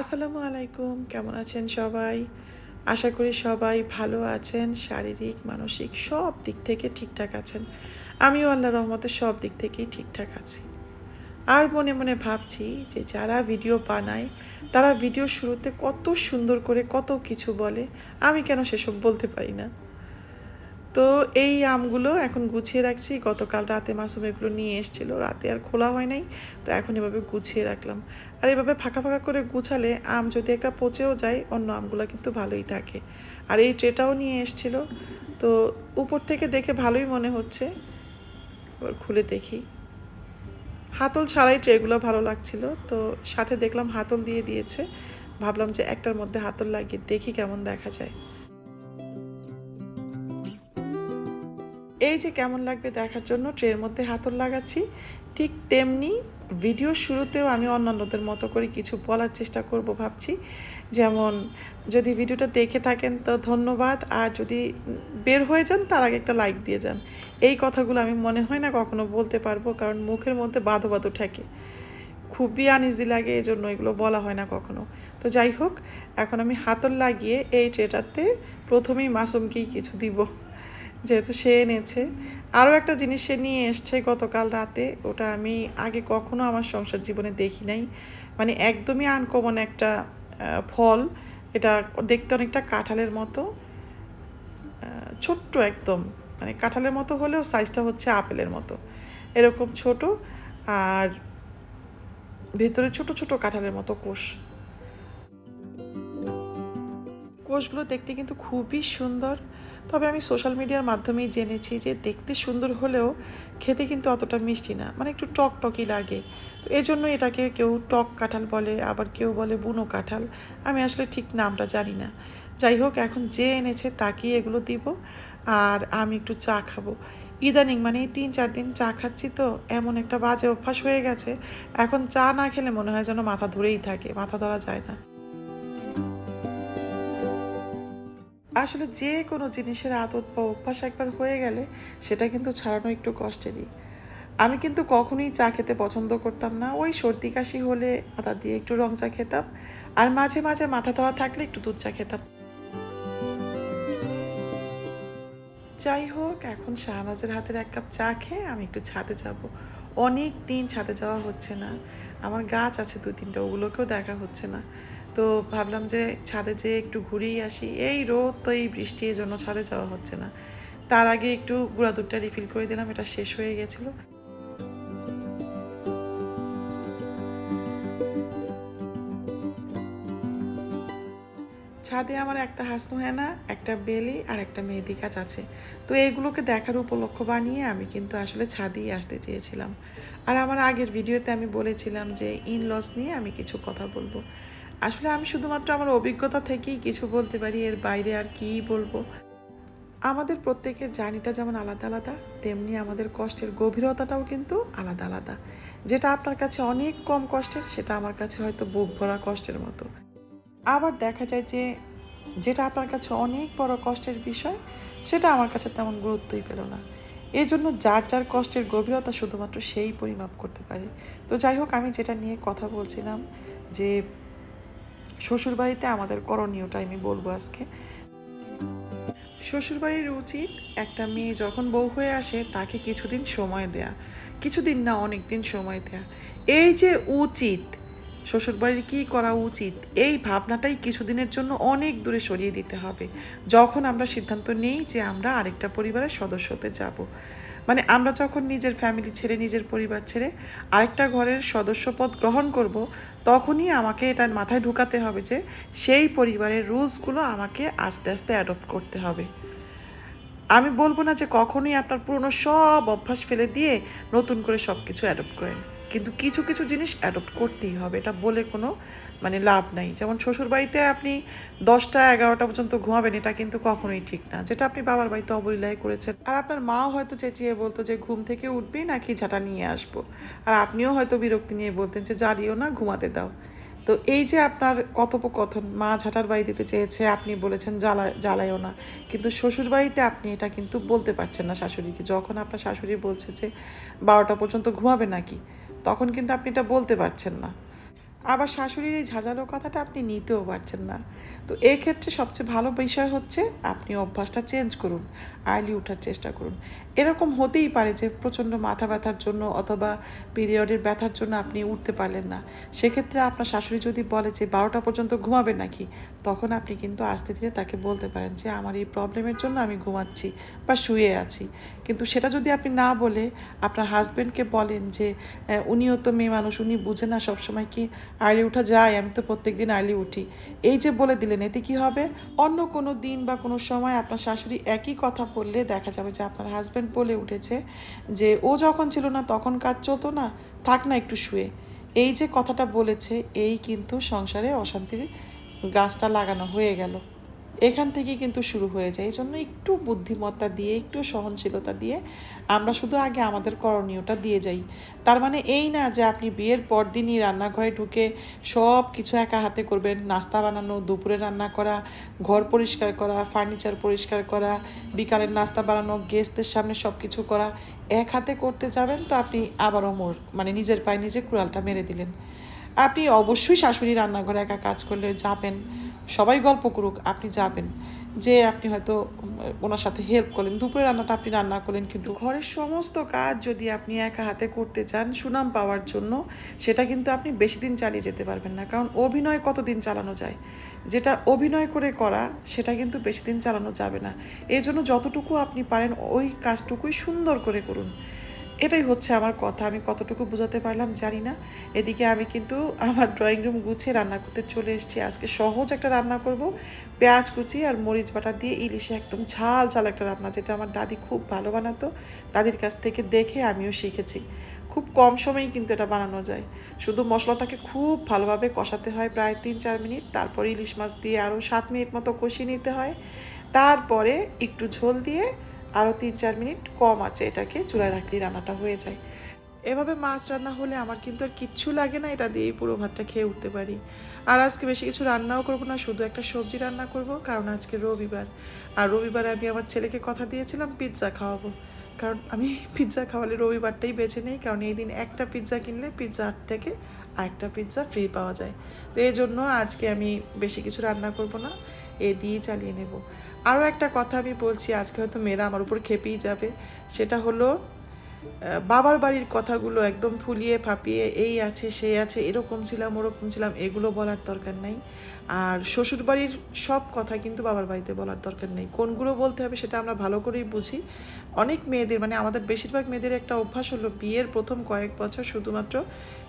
আসসালামু আলাইকুম, কেমন আছেন সবাই? আশা করি সবাই ভালো আছেন, শারীরিক, মানসিক সব দিক থেকে ঠিকঠাক আছেন। আমিও আল্লাহ রহমতে সব দিক থেকেই ঠিকঠাক আছি। আর মনে মনে ভাবছি যে যারা ভিডিও বানায়, তারা ভিডিও শুরুতে কত সুন্দর করে কত কিছু বলে, আমি কেন সেসব বলতে পারি না? তো এই আমগুলো এখন গুছিয়ে রাখছি। গতকাল রাতে মাসুম এগুলো নিয়ে এসেছিল। রাতে আর খোলা হয় নাই, তো এখন এভাবে গুছিয়ে রাখলাম। আর এভাবে ফাঁকা ফাঁকা করে গুছালে আম যদি একটা পচেও যায়, অন্য আমগুলো কিন্তু ভালোই থাকে। আর এই ট্রেটাও নিয়ে এসেছিল। তো উপর থেকে দেখে ভালোই মনে হচ্ছে। এবার খুলে দেখি। হাতল ছাড়াই ট্রেগুলো ভালো লাগছিল। তো সাথে দেখলাম হাতল দিয়ে দিয়েছে। ভাবলাম যে একটার মধ্যে হাতল লাগিয়ে দেখি কেমন দেখা যায়। এই যে কেমন লাগবে দেখার জন্য, ট্রের মধ্যে হাতল লাগাচ্ছি। ঠিক তেমনি ভিডিও শুরুতেও আমি অন্যান্যদের মতো করে কিছু বলার চেষ্টা করব ভাবছি। যেমন, যদি ভিডিওটা দেখে থাকেন তো ধন্যবাদ, আর যদি বের হয়ে যান তার আগে একটা লাইক দিয়ে যান। এই কথাগুলো আমি মনে হয় না কখনো বলতে পারব, কারণ মুখের মধ্যে বাধো বাধো ঠেকে। খুবই আনইজি লাগে এই জন্য এগুলো বলা হয় না কখনো। তো যাই হোক, এখন আমি হাতল লাগিয়ে এই ট্রেটাতে প্রথমেই মাসুমকেই কিছু দিব। যেহেতু সে এনেছে। আরও একটা জিনিস সে নিয়ে এসছে গতকাল রাতে, ওটা আমি আগে কখনো আমার সংসার জীবনে দেখি নাই। মানে একদমই আনকমন একটা ফল। এটা দেখতে অনেকটা কাঁঠালের মতো। ছোট্ট একদম। মানে কাঁঠালের মতো হলেও সাইজটা হচ্ছে আপেলের মতো। এরকম ছোট আর ভেতরে ছোট ছোট কাঁঠালের মতো কোষ। কোষগুলো দেখতে কিন্তু খুবই সুন্দর। তবে আমি সোশ্যাল মিডিয়ার মাধ্যমেই জেনেছি যে দেখতে সুন্দর হলেও খেতে কিন্তু অতটা মিষ্টি না মানে একটু টক টকই লাগে। তো এই জন্য এটাকে কেউ টক কাঁঠাল বলে, আবার কেউ বলে বুনো কাঁঠাল। আমি আসলে ঠিক নামটা জানি না। যাই হোক, এখন যে এনেছে তাকেই এগুলো দিব। আর আমি একটু চা খাব। ইদানিং মানে তিন চার দিন চা খাচ্ছি তো, এমন একটা বাজে অভ্যাস হয়ে গেছে। এখন চা না খেলে মনে হয় যেন মাথা ধরেই থাকে, মাথা ধরা যায় না। আসলে যে কোনো জিনিসের আদত বা অভ্যাস একবার হয়ে গেলে সেটা কিন্তু ছাড়ানো একটু কষ্টেরই। আমি কিন্তু কখনোই চা খেতে পছন্দ করতাম না। ওই সর্দি কাশি হলে আদা দিয়ে একটু রং চা খেতাম। আর মাঝে মাঝে মাথা ধরা থাকলে একটু দুধ চা খেতাম। যাই হোক, এখন শাহনাজের হাতের এক কাপ চা খেয়ে আমি একটু ছাদে যাব। অনেক দিন ছাদে যাওয়া হচ্ছে না। আমার গাছ আছে দু তিনটা ওগুলোকেও দেখা হচ্ছে না। তো ভাবলাম যে ছাদে যেয়ে একটু ঘুরেই আসি। এই রোদ তো এই বৃষ্টি, এই জন্য ছাদে যাওয়া হচ্ছে না। তার আগে একটু গুঁড়া দুধটা রিফিল করে দিলাম, এটা শেষ হয়ে গেছিল। ছাদে আমার একটা হাসনু হেনা একটা বেলি আর একটা মেহেদি গাছ আছে। তো এইগুলোকে দেখার উপলক্ষ বানিয়ে আমি কিন্তু আসলে ছাদেই আসতে চেয়েছিলাম। আর আমার আগের ভিডিওতে আমি বলেছিলাম যে ইন লস নিয়ে আমি কিছু কথা বলব। আসলে আমি শুধুমাত্র আমার অভিজ্ঞতা থেকেই কিছু বলতে পারি, এর বাইরে আর কী বলব? আমাদের প্রত্যেকের জার্নিটা যেমন আলাদা আলাদা, তেমনি আমাদের কষ্টের গভীরতাটাও কিন্তু আলাদা আলাদা। যেটা আপনার কাছে অনেক কম কষ্টের, সেটা আমার কাছে হয়তো বুক ভরা কষ্টের মতো। আবার দেখা যায় যে, যেটা আপনার কাছে অনেক বড় কষ্টের বিষয়, সেটা আমার কাছে তেমন গুরুত্বই পেল না। এই জন্য যার যার কষ্টের গভীরতা শুধুমাত্র সেই পরিমাপ করতে পারে। তো যাই হোক, আমি যেটা নিয়ে কথা বলছিলাম যে শ্বশুরবাড়িতে আমাদের করণীয়টা আমি বলব আজকে। শ্বশুরবাড়ির উচিত একটা মেয়ে যখন বউ হয়ে আসে তাকে কিছুদিন সময় দেয়া। কিছুদিন না অনেক দিন সময় দেয়া। এই যে উচিত, শ্বশুরবাড়ির কী করা উচিত, এই ভাবনাটাই কিছুদিনের জন্য অনেক দূরে সরিয়ে দিতে হবে। যখন আমরা সিদ্ধান্ত নিই যে আমরা আরেকটা পরিবারের সদস্য হতে যাব। মানে আমরা যখন নিজের ফ্যামিলি ছেড়ে, নিজের পরিবার ছেড়ে আরেকটা ঘরের সদস্যপদ গ্রহণ করব, তখনই আমাকে এটা মাথায় ঢুকাতে হবে যে সেই পরিবারের রুলসগুলো আমাকে আস্তে আস্তে অ্যাডপ্ট করতে হবে। আমি বলব না যে কখনোই আপনার পুরনো সব অভ্যাস ফেলে দিয়ে নতুন করে সব কিছু অ্যাডপ্ট করেন। কিন্তু কিছু কিছু জিনিস অ্যাডপ্ট করতেই হবে। এটা বলে কোনো মানে লাভ নাই। যেমন শ্বশুর বাড়িতে আপনি দশটা, এগারোটা পর্যন্ত ঘুমাবেন, এটা কিন্তু কখনোই ঠিক না। যেটা আপনি বাবার বাড়িতে অবলীলায় করেছেন। আর আপনার মাও হয়তো চেঁচিয়ে বলতো যে, ঘুম থেকে উঠবি নাকি ঝাঁটা নিয়ে আসব? আর আপনিও হয়তো বিরক্তি নিয়ে বলতেন যে জ্বালিও না, ঘুমাতে দাও। তো এই যে আপনার কথোপকথন, মা ঝাঁটার বাড়ি দিতে চেয়েছে, আপনি বলেছেন জ্বালা, জ্বালায়ও না। কিন্তু শ্বশুর বাড়িতে আপনি এটা কিন্তু বলতে পারছেন না শাশুড়িকে। যখন আপনার শাশুড়ি বলছে যে, বারোটা পর্যন্ত ঘুমাবে নাকি? তখন কিন্তু আপনি এটা বলতে পারছেন না। আবার শাশুড়ির এই ঝাঁঝালো কথাটা আপনি নিতেও পারছেন না। তো এক্ষেত্রে সবচেয়ে ভালো বিষয় হচ্ছে আপনি অভ্যাসটা চেঞ্জ করুন, আর্লি ওঠার চেষ্টা করুন। এরকম হতেই পারে যে প্রচণ্ড মাথা ব্যথার জন্য অথবা পিরিয়ডের ব্যথার জন্য আপনি উঠতে পারলেন না। সেক্ষেত্রে আপনার শাশুড়ি যদি বলে যে বারোটা পর্যন্ত ঘুমাবেন নাকি, তখন আপনি কিন্তু আস্তে ধীরে তাকে বলতে পারেন যে, আমার এই প্রবলেমের জন্য আমি ঘুমাচ্ছি বা শুয়ে আছি। কিন্তু সেটা যদি আপনি না বলে আপনার হাজব্যান্ডকে বলেন যে উনিও তো মেয়ে মানুষ, উনি বুঝে না সবসময় কি আর্লি উঠা যায়, আমি তো প্রত্যেক দিন আর্লি উঠি। এই যে বলে দিলেন, এতে কি হবে? অন্য কোনো দিন বা কোনো সময় আপনার শাশুড়ি একই কথা বললে দেখা যাবে যে আপনার হাজব্যান্ড বলে উঠেছে যে, ও যখন ছিল না তখন কাজ চলতো না, থাক না একটু শুয়ে। এই যে কথাটা বলেছে, এই কিন্তু সংসারে অশান্তির গাছটা লাগানো হয়ে গেল। এখান থেকেই কিন্তু শুরু হয়ে যায়। এই জন্য একটু বুদ্ধিমত্তা দিয়ে, একটু সহনশীলতা দিয়ে আমরা শুধু আগে আমাদের করণীয়টা দিয়ে যাই। তার মানে এই না যে আপনি বিয়ের পর দিনই রান্নাঘরে ঢুকে সব কিছু একা হাতে করবেন, নাস্তা বানানো, দুপুরে রান্না করা, ঘর পরিষ্কার করা, ফার্নিচার পরিষ্কার করা, বিকালের নাস্তা বানানো, গেস্টদের সামনে সব কিছু করা, এক হাতে করতে যাবেন তো আপনি আবারও মোর মানে নিজের পায়ে নিজে কুড়ালটা মেরে দিলেন। আপনি অবশ্যই শাশুড়ি রান্নাঘরে একা কাজ করলে যাবেন। সবাই গল্প করুক, আপনি যাবেন। যে আপনি হয়তো ওনার সাথে হেল্প করলেন, দুপুরে রান্নাটা আপনি রান্না করলেন কিন্তু ঘরের সমস্ত কাজ যদি আপনি একা হাতে করতে চান, সুনাম পাওয়ার জন্য, সেটা কিন্তু আপনি বেশি দিন চালিয়ে যেতে পারবেন না। কারণ অভিনয় কতদিন চালানো যায়? যেটা অভিনয় করে করা, সেটা কিন্তু বেশি দিন চালানো যাবে না। এই জন্য যতটুকু আপনি পারেন, ওই কাজটুকুই সুন্দর করে করুন। এটাই হচ্ছে আমার কথা। আমি কতটুকু বোঝাতে পারলাম জানি না। এদিকে আমি কিন্তু আমার ড্রয়িং রুম গুছিয়ে রান্না করতে চলে এসেছি। আজকে সহজ একটা রান্না করব। পেঁয়াজ কুচি আর মরিচ বাটা দিয়ে ইলিশে একদম ঝাল ঝাল একটা রান্না, যেটা আমার দাদি খুব ভালো বানাতো। দাদির কাছ থেকে দেখে আমিও শিখেছি। খুব কম সময়েই কিন্তু এটা বানানো যায়। শুধু মশলাটাকে খুব ভালোভাবে কষাতে হয় প্রায় তিন, চার মিনিট। তারপর ইলিশ মাছ দিয়ে আরও সাত মিনিট মতো কষিয়ে নিতে হয়। তারপরে একটু ঝোল দিয়ে আরও তিন চার মিনিট কম আছে এটাকে, চুলায় রাখলেই রান্নাটা হয়ে যায়। এভাবে মাছ রান্না হলে আমার কিন্তু আর কিচ্ছু লাগে না, এটা দিয়েই পুরো ভাতটা খেয়ে উঠতে পারি। আর আজকে বেশি কিছু রান্নাও করব না, শুধু একটা সবজি রান্না করব, কারণ আজকে রবিবার। আর রবিবারে আমি আমার ছেলেকে কথা দিয়েছিলাম, পিৎজা খাওয়াবো। কারণ আমি পিৎজা খাওয়ালে রবিবারটাই বেছে নেই, কারণ এই দিন একটা পিৎজা কিনলে পিৎজা আট থেকে আরেকটা পিৎজা ফ্রি পাওয়া যায়। তো এই জন্য আজকে আমি বেশি কিছু রান্না করব না, এ দিয়েই চালিয়ে নেব। আরও একটা কথা আমি বলছি, আজকে হয়তো মেয়েরা আমার উপর খেপেই যাবে, সেটা হলো বাবার বাড়ির কথাগুলো একদম ফুলিয়ে ফাঁপিয়ে এই আছে, সেই আছে, এরকম ছিলাম, ওরকম ছিলাম, এগুলো বলার দরকার নাই। আর শ্বশুর বাড়ির সব কথা কিন্তু বাবার বাড়িতে বলার দরকার নেই। কোনগুলো বলতে হবে সেটা আমরা ভালো করেই বুঝি। অনেক মেয়েদের মানে আমাদের বেশিরভাগ মেয়েদের একটা অভ্যাস হলো বিয়ের প্রথম কয়েক বছর শুধুমাত্র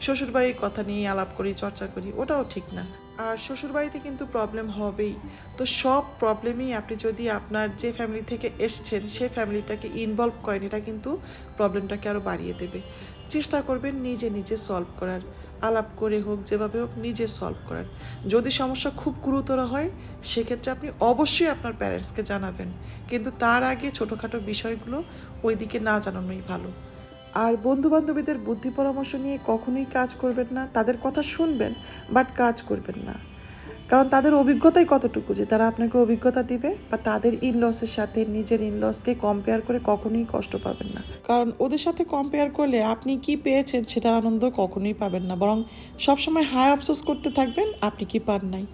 শ্বশুর বাড়ির কথা নিয়ে আলাপ করি, চর্চা করি, ওটাও ঠিক না। আর শ্বশুর বাড়িতে কিন্তু প্রবলেম হবেই। তো সব প্রবলেমই আপনি যদি আপনার যে ফ্যামিলি থেকে এসছেন সেই ফ্যামিলিটাকে ইনভলভ করেন, এটা কিন্তু প্রবলেমটাকে আরও বাড়িয়ে দেবে। চেষ্টা করবেন নিজে নিজে সলভ করার। আলাপ করে হোক, যেভাবে হোক নিজে সলভ করার। যদি সমস্যা খুব গুরুতর হয়, সেক্ষেত্রে আপনি অবশ্যই আপনার প্যারেন্টসকে জানাবেন। কিন্তু তার আগে ছোটোখাটো বিষয়গুলো ওইদিকে না জানানোই ভালো। আর বন্ধু বান্ধবীদের বুদ্ধি পরামর্শ নিয়ে কখনোই কাজ করবেন না, তাদের কথা শুনবেন, বাট কাজ করবেন না। কারণ তাদের অভিজ্ঞতাই কতটুকু? যে তারা আপনাকে অভিজ্ঞতা দিবে বা তাদের ইনলসের সাথে নিজের ইনলসকে কম্পেয়ার করে কখনোই কষ্ট পাবেন না। কারণ ওদের সাথে কম্পেয়ার করলে আপনি কি পেয়েছেন সেটার আনন্দ কখনোই পাবেন না। বরং সবসময় হায় আফসোস করতে থাকবেন, আপনি কি পান নাই।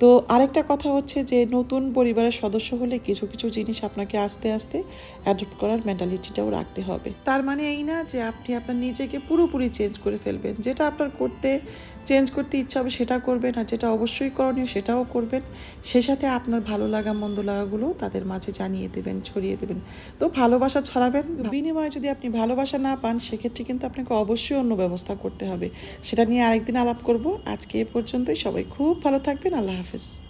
তো আরেকটা কথা হচ্ছে যে নতুন পরিবারের সদস্য হলে কিছু কিছু জিনিস আপনাকে আস্তে আস্তে অ্যাডপ্ট করার মেন্টালিটিটাও রাখতে হবে। তার মানে এই না যে আপনি আপনার নিজেকে পুরোপুরি চেঞ্জ করে ফেলবেন। যেটা আপনার করতে চেঞ্জ করতে ইচ্ছা হবে, সেটা করবেন আর যেটা অবশ্যই করণীয় সেটাও করবেন। সে সাথে আপনার ভালো লাগা, মন্দ লাগাগুলো তাদের মাঝে জানিয়ে দেবেন, ছড়িয়ে দেবেন। তো ভালোবাসা ছড়াবেন। বিনিময়ে যদি আপনি ভালোবাসা না পান, সেক্ষেত্রে কিন্তু আপনাকে অবশ্যই অন্য ব্যবস্থা করতে হবে। সেটা নিয়ে আরেকদিন আলাপ করব। আজকে এ পর্যন্তই। সবাই খুব ভালো থাকবেন। আল্লাহ হাফেজ।